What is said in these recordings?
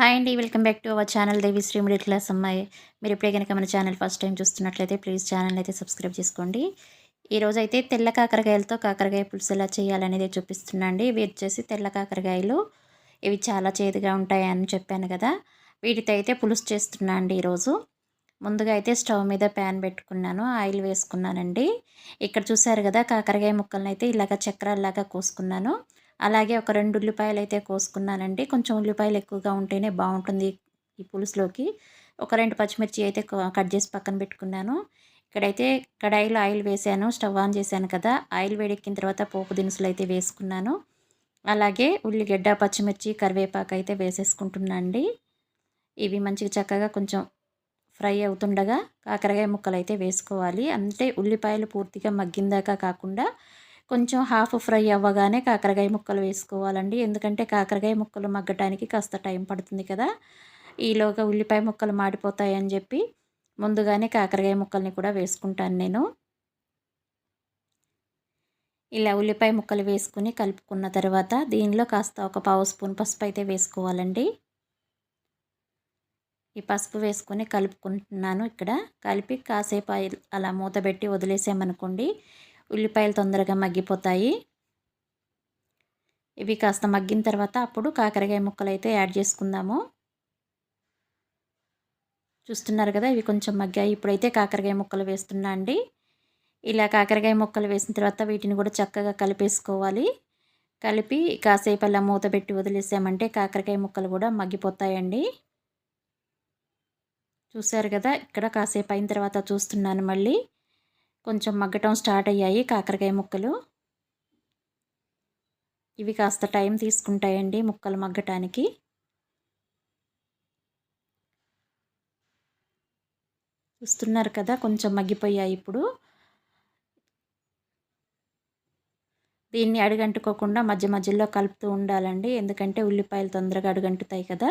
Hi అండి welcome back to our channel Devi Sri middle class అమ్మాయి మీరు ఇప్పుడే కనుక మన ఛానల్ ఫస్ట్ టైం చూస్తున్నట్లయితే ప్లీజ్ ఛానల్ అయితే సబ్స్క్రైబ్ చేసుకోండి. ఈరోజు అయితే తెల్ల కాకరకాయలతో కాకరకాయ పులుసు ఎలా చేయాలనేది చూపిస్తున్నా అండి. ఇవి వచ్చేసి తెల్ల కాకరకాయలు. ఇవి చాలా చేదుగా ఉంటాయని చెప్పాను కదా. వీటితో అయితే పులుసు చేస్తున్నా అండి ఈరోజు. ముందుగా అయితే స్టవ్ మీద ప్యాన్ పెట్టుకున్నాను ఆయిల్ వేసుకున్నానండి. ఇక్కడ చూసారు కదా కాకరకాయ ముక్కలను అయితే ఇలాగ చక్రాల్లాగా కోసుకున్నాను. అలాగే ఒక రెండు ఉల్లిపాయలు అయితే కోసుకున్నానండి. కొంచెం ఉల్లిపాయలు ఎక్కువగా ఉంటేనే బాగుంటుంది ఈ పులుసులోకి. ఒక రెండు పచ్చిమిర్చి అయితే కట్ చేసి పక్కన పెట్టుకున్నాను. ఇక్కడైతే కడాయిలో ఆయిల్ వేసాను స్టవ్ ఆన్ చేశాను కదా. ఆయిల్ వేడెక్కిన తర్వాత పోపు దినుసులు అయితే వేసుకున్నాను. అలాగే ఉల్లిగడ్డ పచ్చిమిర్చి కరివేపాకు అయితే వేసేసుకుంటున్నా అండి. ఇవి మంచిగా చక్కగా కొంచెం ఫ్రై అవుతుండగా కాకరకాయ ముక్కలు అయితే వేసుకోవాలి. అంటే ఉల్లిపాయలు పూర్తిగా మగ్గిందాకా కాకుండా కొంచెం హాఫ్ ఫ్రై అవ్వగానే కాకరకాయ ముక్కలు వేసుకోవాలండి. ఎందుకంటే కాకరకాయ ముక్కలు మగ్గటానికి కాస్త టైం పడుతుంది కదా. ఈలోగా ఉల్లిపాయ ముక్కలు మాడిపోతాయని చెప్పి ముందుగానే కాకరకాయ ముక్కల్ని కూడా వేసుకుంటాను నేను. ఇలా ఉల్లిపాయ ముక్కలు వేసుకుని కలుపుకున్న తర్వాత దీనిలో కాస్త ఒక పావు స్పూన్ పసుపు అయితే వేసుకోవాలండి. ఈ పసుపు వేసుకొని కలుపుకుంటున్నాను ఇక్కడ. కలిపి కాసేపు అలా మూత పెట్టి వదిలేసామనుకోండి ఉల్లిపాయలు తొందరగా మగ్గిపోతాయి. ఇవి కాస్త మగ్గిన తర్వాత అప్పుడు కాకరకాయ ముక్కలు అయితే యాడ్ చేసుకుందాము. చూస్తున్నారు కదా ఇవి కొంచెం మగ్గాయి. ఇప్పుడైతే కాకరకాయ ముక్కలు వేస్తున్నా అండి. ఇలా కాకరకాయ ముక్కలు వేసిన తర్వాత వీటిని కూడా చక్కగా కలిపేసుకోవాలి. కలిపి కాసేపు అలా మూత పెట్టి వదిలేసామంటే కాకరకాయ ముక్కలు కూడా మగ్గిపోతాయండి. చూశారు కదా ఇక్కడ కాసేపు అయిన తర్వాత చూస్తున్నాను మళ్ళీ. కొంచెం మగ్గటం స్టార్ట్ అయ్యాయి కాకరకాయ ముక్కలు. ఇవి కాస్త టైం తీసుకుంటాయండి ముక్కలు మగ్గటానికి. చూస్తున్నారు కదా కొంచెం మగ్గిపోయాయి ఇప్పుడు. దీన్ని అడుగంటుకోకుండా మధ్య మధ్యలో కలుపుతూ ఉండాలండి. ఎందుకంటే ఉల్లిపాయలు తొందరగా అడుగంటుతాయి కదా.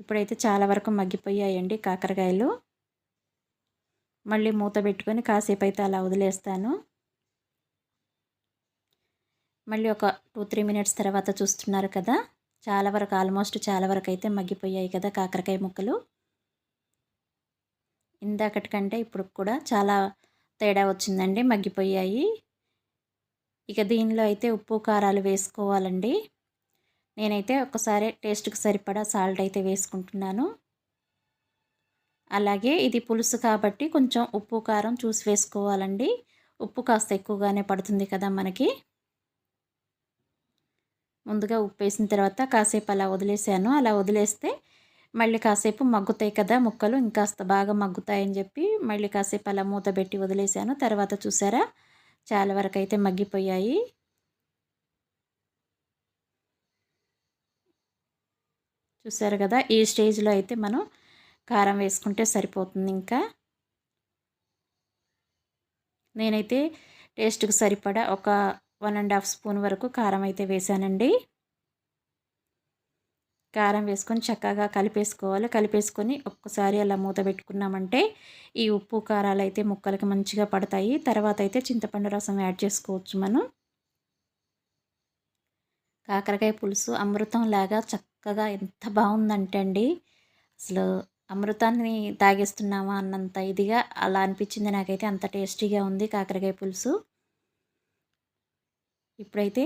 ఇప్పుడైతే చాలా వరకు మగ్గిపోయాయండి కాకరకాయలు. మళ్ళీ మూత పెట్టుకొని కాసేపు అయితే అలా వదిలేస్తాను. మళ్ళీ ఒక టూ త్రీ మినిట్స్ తర్వాత చూస్తున్నారు కదా చాలా వరకు ఆల్మోస్ట్ చాలా వరకు అయితే మగ్గిపోయాయి కదా కాకరకాయ ముక్కలు. ఇందాకటి కంటే ఇప్పుడు కూడా చాలా తేడా వచ్చిందండి మగ్గిపోయాయి. ఇక దీనిలో అయితే ఉప్పు కారాలు వేసుకోవాలండి. నేనైతే ఒకసారి టేస్ట్కి సరిపడా సాల్ట్ అయితే వేసుకుంటున్నాను. అలాగే ఇది పులుసు కాబట్టి కొంచెం ఉప్పు కారం చూసి వేసుకోవాలండి. ఉప్పు కాస్త ఎక్కువగానే పడుతుంది కదా మనకి. ముందుగా ఉప్పు వేసిన తర్వాత కాసేపు అలా వదిలేసాను. అలా వదిలేస్తే మళ్ళీ కాసేపు మగ్గుతాయి కదా ముక్కలు ఇంకాస్త బాగా మగ్గుతాయని చెప్పి మళ్ళీ కాసేపు అలా మూత పెట్టి వదిలేసాను. తర్వాత చూసారా? చాలా వరకు అయితే మగ్గిపోయాయి. చూసారు కదా? ఈ స్టేజ్లో అయితే మనం కారం వేసుకుంటే సరిపోతుంది ఇంకా. నేనైతే టేస్ట్కి సరిపడా ఒక వన్ అండ్ హాఫ్ స్పూన్ వరకు కారం అయితే వేసానండి. కారం వేసుకొని చక్కగా కలిపేసుకోవాలి. కలిపేసుకొని ఒక్కసారి అలా మూత పెట్టుకున్నామంటే ఈ ఉప్పు కారాలు అయితే ముక్కలకి మంచిగా పడతాయి. తర్వాత అయితే చింతపండు రసం యాడ్ చేసుకోవచ్చు మనం. కాకరకాయ పులుసు అమృతం లాగా చక్కగా ఎంత బాగుందంటే అండి. అసలు అమృతాన్ని తాగేస్తున్నామా అన్నంత ఇదిగా అలా అనిపించింది. నాకైతే అంత టేస్టీగా ఉంది కాకరకాయ పులుసు. ఇప్పుడైతే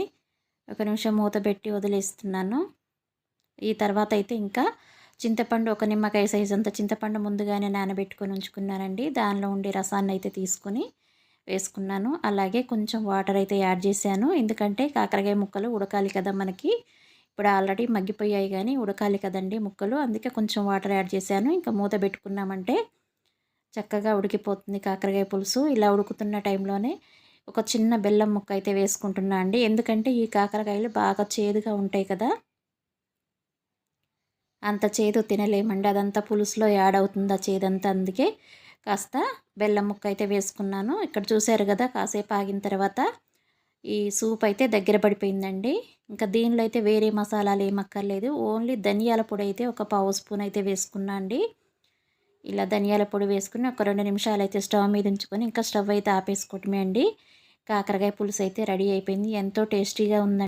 ఒక నిమిషం మూత పెట్టి వదిలేస్తున్నాను. ఈ తర్వాత అయితే ఇంకా చింతపండు ఒక నిమ్మకాయ సైజ్ అంత చింతపండు ముందుగానే నానబెట్టుకొని ఉంచుకున్నానండి. దానిలో ఉండే రసాన్ని అయితే తీసుకొని వేసుకున్నాను. అలాగే కొంచెం వాటర్ అయితే యాడ్ చేశాను. ఎందుకంటే కాకరకాయ ముక్కలు ఉడకాలి కదా మనకి. ఇప్పుడు ఆల్రెడీ మగ్గిపోయాయి కానీ ఉడకాలి కదండి ముక్కలు. అందుకే కొంచెం వాటర్ యాడ్ చేశాను. ఇంకా మూత పెట్టుకున్నామంటే చక్కగా ఉడికిపోతుంది కాకరకాయ పులుసు. ఇలా ఉడుకుతున్న టైంలోనే ఒక చిన్న బెల్లం ముక్క అయితే వేసుకుంటున్నా అండి. ఎందుకంటే ఈ కాకరకాయలు బాగా చేదుగా ఉంటాయి కదా. అంత చేదు తినలేమండి. అదంతా పులుసులో యాడ్ అవుతుంది ఆ చేదంతా అందుకే కాస్త బెల్లం ముక్క అయితే వేసుకున్నాను. ఇక్కడ చూశారు కదా కాసేపు ఆగిన తర్వాత ఈ సూప్ అయితే దగ్గర పడిపోయిందండి. ఇంకా దీనిలో అయితే వేరే మసాలాలు ఏమక్కర్లేదు ఓన్లీ ధనియాల పొడి అయితే ఒక పావు స్పూన్ అయితే వేసుకున్నా అండి. ఇలా ధనియాల పొడి వేసుకుని ఒక రెండు నిమిషాలు అయితే స్టవ్ మీద ఉంచుకొని ఇంకా స్టవ్ అయితే ఆపేసుకోవటమే అండి. కాకరకాయ పులుసు అయితే రెడీ అయిపోయింది. ఎంతో టేస్టీగా ఉందండి.